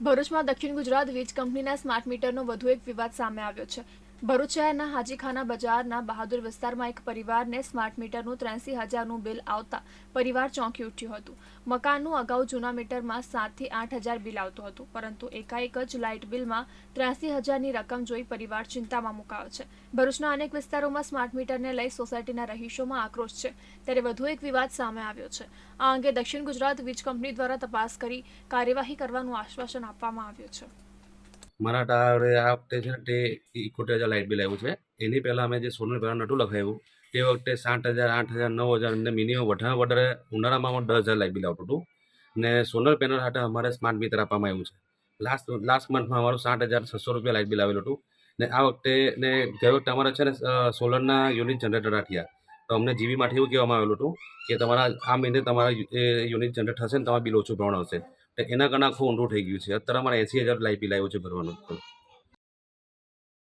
ભરૂચમાં દક્ષિણ ગુજરાત વીજ કંપનીના સ્માર્ટ મીટરનો વધુ એક વિવાદ સામે આવ્યો છે. ભરૂચ શહેરના હાજીખાના બજારના બહાદુર વિસ્તારમાં એક પરિવારને સ્માર્ટ મીટરનું ત્રેસી હજારનું બિલ આવતા પરિવાર ચોંકી ઉઠ્યું હતું. મકાનનું અગાઉ જૂના મીટરમાં સાતથી આઠ હજાર બિલ આવતું હતું, પરંતુ એકાએક જ લાઇટ બિલમાં ત્રેસી હજારની રકમ જોઈ પરિવાર ચિંતામાં મુકાયો છે. ભરૂચના અનેક વિસ્તારોમાં સ્માર્ટ મીટરને લઈ સોસાયટીના રહીશોમાં આક્રોશ છે. ત્યારે વધુ એક વિવાદ સામે આવ્યો છે. આ અંગે દક્ષિણ ગુજરાત વીજ કંપની દ્વારા તપાસ કરી કાર્યવાહી કરવાનું આશ્વાસન આપવામાં આવ્યું છે. મારા ટાવરે આ વખતે છે ને તે ઇકોતેર હજાર લાઇટ બિલ આવ્યું છે. એની પહેલાં અમે જે સોલર પેનલ નહોતું લખાવ્યું તે વખતે સાઠ હજાર, આઠ હજાર, નવ હજાર અને મિનિમમ વધારે વધારે ઉનાળામાં દસ હજાર લાઇટ બિલ આવતું હતું. ને સોલર પેનલ સાથે અમારે સ્માર્ટ મીટર આપવામાં આવ્યું છે. લાસ્ટ લાસ્ટ મંથમાં અમારું સાઠ હજાર, છસો રૂપિયા લાઇટ બિલ આવેલું હતું. ને આ વખતે ને ગયા વખતે અમારે છે ને સોલરના યુનિટ જનરેટર થયા તો અમને જીવીમાંથી એવું કહેવામાં આવેલું હતું કે તમારા, આ મહિને તમારા યુનિટ જનરેટ થશે ને તમારા બિલ ઓછું પ્રમાણ આવશે. એના કારણે આખું ઊંડું થઈ ગયું છે. અત્યારે અમારે એંસી હજાર લાઇટ લાવ્યો છે ભરવાનું.